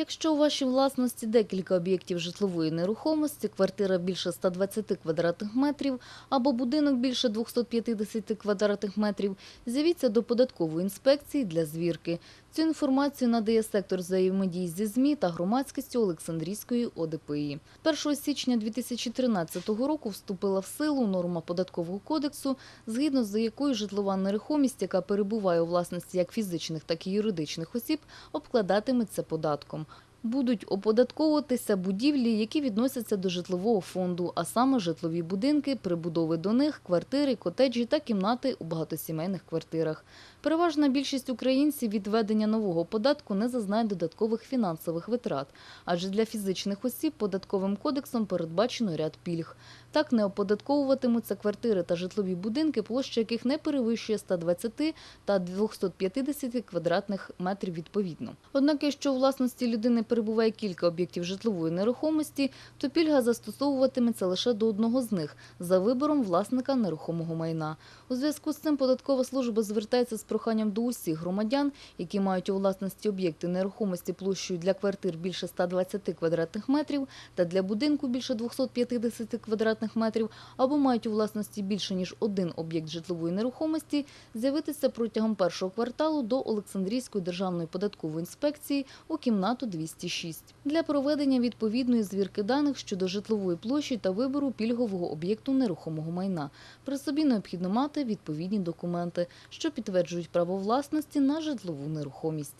Якщо у вашій власності декілька об'єктів житлової нерухомості, квартира більше 120 квадратних метрів або будинок більше 250 квадратних метрів, з'явіться до податкової інспекції для звірки. Цю інформацію надає сектор взаємодії зі ЗМІ та громадськістю Олександрійської ОДПІ. 1 січня 2013 року вступила в силу норма податкового кодексу, згідно з якою житлова нерухомість, яка перебуває у власності як фізичних, так і юридичних осіб, обкладатиметься податком. Будуть оподатковуватися будівлі, які відносяться до житлового фонду, а саме житлові будинки, прибудови до них, квартири, котеджі та кімнати у багатосімейних квартирах. Переважна більшість українців від введення нового податку не зазнає додаткових фінансових витрат, адже для фізичних осіб податковим кодексом передбачено ряд пільг. Так не оподатковуватимуться квартири та житлові будинки, площа яких не перевищує 120 та 250 квадратних метрів відповідно. Однак, якщо у власності людини перебуває кілька об'єктів житлової нерухомості, то пільга застосовуватиметься лише до одного з них за вибором власника нерухомого майна. У зв'язку з цим податкова служба звертається з проханням до усіх громадян, які мають у власності об'єкти нерухомості площею для квартир більше 120 квадратних метрів та для будинку більше 250 квадратних метрів, або мають у власності більше ніж один об'єкт житлової нерухомості, з'явитися протягом першого кварталу до Олександрійської державної податкової інспекції у кімнату 206 для проведення відповідної звірки даних щодо житлової площі та вибору пільгового об'єкту нерухомого майна. При собі необхідно мати відповідні документи, що підтверджують право власності на житлову нерухомість.